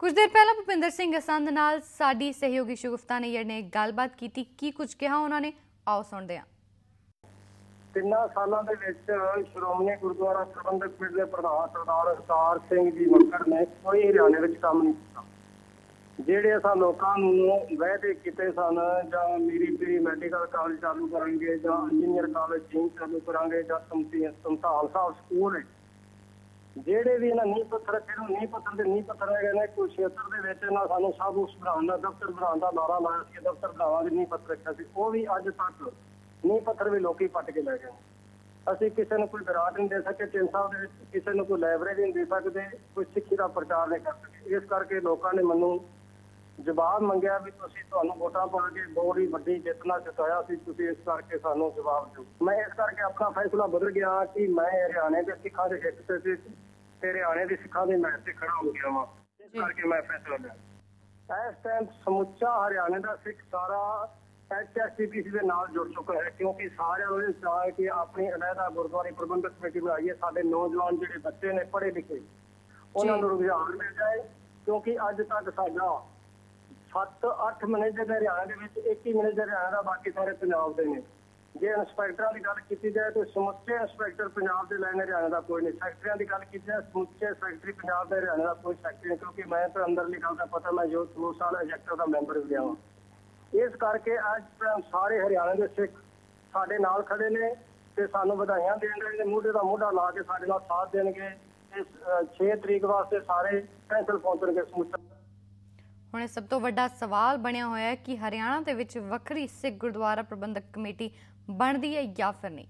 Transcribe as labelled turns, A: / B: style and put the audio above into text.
A: ਕੁਝ ਦੇਰ ਪਹਿਲਾਂ ਭੁਪਿੰਦਰ ਸਿੰਘ ਅਸੰਧ ਨਾਲ ਸਾਡੀ ਸਹਿਯੋਗੀ ਸ਼ਗੁਫਤਾ ਨਈਅਰ ਨੇ ਗੱਲਬਾਤ ਕੀਤੀ, ਕੀ ਕੁਝ ਕਿਹਾ ਉਹਨਾਂ ਨੇ? ਆਓ ਸੁਣਦੇ ਹਾਂ।
B: ਤਿੰਨਾਂ ਸਾਲਾਂ ਦੇ ਵਿੱਚ ਸ਼੍ਰੋਮਣੀ ਗੁਰਦੁਆਰਾ ਪ੍ਰਬੰਧਕ ਕਮੇਟੀ ਦੇ ਪ੍ਰਧਾਨ ਸਰਦਾਰ ਅਵਤਾਰ ਸਿੰਘ ਜੀ ਮੱਕੜ ਨੇ ਕੋਈ ਹਰਿਆਣੇ ਵਿੱਚ ਕੰਮ ਨਹੀਂ ਕੀਤਾ। ਜਿਹੜੇ ਅਸਾਂ ਲੋਕਾਂ ਨੂੰ ਵਾਅਦੇ ਕੀਤੇ ਸਨ, ਜਾਂ ਮੀਰੀ ਪੀਰੀ ਮੈਡੀਕਲ ਕਾਲਜ ਚਾਲੂ ਕਰਾਂਗੇ, ਜਾਂ ਇੰਜੀਨੀਅਰ ਕਾਲਜ ਚਾਲੂ ਕਰਾਂਗੇ, ਜਾਂ ਸੰਤੀ ਸੰਤਾਲ ਸਾਹਿਬ ਸਕੂਲ ਹੈ ਜਿਹੜੇ ਵੀ ਇਹਨਾਂ ਨੀਂਹ ਪੱਥਰ ਰੱਖੇ ਨੂੰ ਨੀਂਹ ਪੱਥਰ ਦੇ ਨੀਂਹ ਪੱਥਰ ਹੈਗੇ ਨੇ ਕੁਸ਼ੇਤਰ ਦੇ ਵਿੱਚ ਇਹਨਾਂ ਸਾਨੂੰ ਸਭ ਉਸ ਬਣਾਉਣ ਦਾ, ਦਫ਼ਤਰ ਬਣਾਉਣ ਦਾ ਨਾਰਾ ਲਾਇਆ ਸੀ, ਦਫ਼ਤਰ ਬਣਾਵਾਂਗੇ ਨੀਂਹ ਪੱਥਰ ਰੱਖਿਆ ਸੀ। ਉਹ ਵੀ ਅੱਜ ਤੱਕ ਨੀਂਹ ਪੱਥਰ ਵੀ ਲੋਕੀ ਪੱਟ ਕੇ ਲੈ ਗਏ ਅਸੀਂ ਕਿਸੇ ਨੂੰ ਕੋਈ ਵਿਰਾਟ ਨਹੀਂ ਦੇ ਸਕੇ ਤਿੰਨ ਸਾਲ ਦੇ ਵਿੱਚ ਕਿਸੇ ਨੂੰ ਕੋਈ ਲਾਇਬ੍ਰੇਰੀ ਨਹੀਂ ਦੇ ਸਕਦੇ, ਕੋਈ ਸਿੱਖੀ ਦਾ ਪ੍ਰਚਾਰ ਨਹੀਂ ਕਰ ਸਕੇ। ਇਸ ਕਰਕੇ ਲੋਕਾਂ ਨੇ ਮੈਨੂੰ ਜਵਾਬ ਮੰਗਿਆ ਵੀ ਤੁਸੀਂ ਤੁਹਾਨੂੰ ਵੋਟਾਂ ਪਾ ਕੇ ਬਹੁਤ ਹੀ ਵੱਡੀ ਜਿੱਤ ਨਾਲ ਜਿਤਾਇਆ ਸੀ, ਤੁਸੀਂ ਇਸ ਕਰਕੇ ਸਾਨੂੰ ਜਵਾਬ ਦਿਓ। ਮੈਂ ਇਸ ਕਰਕੇ ਆਪਣਾ ਫੈਸਲਾ ਬਦਲ ਗਿਆ ਕਿ ਮੈਂ ਹਰਿਆਣੇ ਦੇ ਸਿੱਖਾਂ ਦੇ ਹਿੱਤ ਤੇ ਸੀ ਤੇ ਹਰਿਆਣੇ ਦੇ ਸਿੱਖਾਂ ਦੇ ਮੈਚ ਤੇ ਖੜਾ ਹੋ ਗਿਆ ਵਾਂ। ਇਸ ਕਰਕੇ ਮੈਂ ਫੈਸਲਾ ਲਿਆ ਇਸ ਟਾਈਮ ਸਮੁੱਚਾ ਹਰਿਆਣੇ ਦਾ ਸਿੱਖ ਸਾਰਾ ਐਚਐਸਸੀਪੀਸੀ ਦੇ ਨਾਲ ਜੁੜ ਚੁੱਕਾ ਹੈ ਕਿਉਂਕਿ ਸਾਰਿਆਂ ਨੂੰ ਚਾਹ ਹੈ ਕਿ ਆਪਣੀ ਅਲੱਗਾ ਗੁਰਦੁਆਰੇ ਪ੍ਰਬੰਧਕ ਕਮੇਟੀ ਬਣਾਈਏ। ਸਾਡੇ ਨੌਜਵਾਨ ਜਿਹੜੇ ਬੱਚੇ ਨੇ ਪੜ੍ਹੇ ਲਿਖੇ ਉਹਨਾਂ ਨੂੰ ਰੁਝਾਨ ਮਿਲ ਜਾਏ ਕਿਉਂਕਿ ਅੱਜ ਤੱਕ ਸਾਡਾ 7-8 ਮੈਨੇਜਰ ਹਰਿਆਣਾ ਦੇ ਵਿੱਚ ਇੱਕ ਹੀ ਮੈਨੇਜਰ ਹਰਿਆਣਾ ਦਾ ਬਾਕੀ ਸਾਰੇ ਪੰਜਾਬ ਦੇ ਨੇ। ਜੇ ਇੰਸਪੈਕਟਰਾਂ ਦੀ ਗੱਲ ਕੀਤੀ ਜਾਏ ਤਾਂ ਸਮੁੱਚੇ ਇੰਸਪੈਕਟਰ ਪੰਜਾਬ ਦੇ ਲੈਣ ਹਰਿਆਣਾ ਦਾ ਕੋਈ ਨਹੀਂ। ਸੈਕਟਰੀਆਂ ਦੀ ਗੱਲ ਕੀਤੀ ਜਾਏ, ਸਮੁੱਚੇ ਸੈਕਟਰੀ ਪੰਜਾਬ ਦੇ ਹਰਿਆਣਾ ਦਾ ਕੋਈ ਸੈਕਟਰੀ ਨਹੀਂ, ਕਿਉਂਕਿ ਮੈਂ ਤਾਂ ਅੰਦਰਲੀ ਗੱਲ ਦਾ ਪਤਾ, ਮੈਂ ਜੋ 2 ਸਾਲ ਐਜੈਕਟਰ ਦਾ ਮੈਂਬਰ ਵੀ ਰਿਹਾ ਹਾਂ। ਇਸ ਕਰਕੇ ਅੱਜ ਸਾਰੇ ਹਰਿਆਣਾ ਦੇ ਸਿੱਖ ਸਾਡੇ ਨਾਲ ਖੜੇ ਨੇ ਤੇ ਸਾਨੂੰ ਵਧਾਈਆਂ ਦੇਣਗੇ ਮੋਢੇ ਦਾ ਮੋਢਾ ਲਾ ਕੇ ਸਾਡੇ ਨਾਲ ਸਾਥ ਦੇਣਗੇ। ਇਸ 6 ਤਰੀਕ ਵਾਸਤੇ ਸਾਰੇ ਪੈਨਸਲ ਪਹੁੰਚਣਗੇ ਸਮੁੱਚਾ।
A: ਹੁਣ ਇਹ ਸਭ ਤੋਂ ਵੱਡਾ ਸਵਾਲ ਬਣਿਆ ਹੋਇਆ ਹੈ ਕਿ ਹਰਿਆਣਾ ਦੇ ਵਿੱਚ ਵੱਖਰੀ ਸਿੱਖ ਗੁਰਦੁਆਰਾ ਪ੍ਰਬੰਧਕ ਕਮੇਟੀ ਬਣਦੀ ਹੈ ਜਾਂ ਫਿਰ ਨਹੀਂ।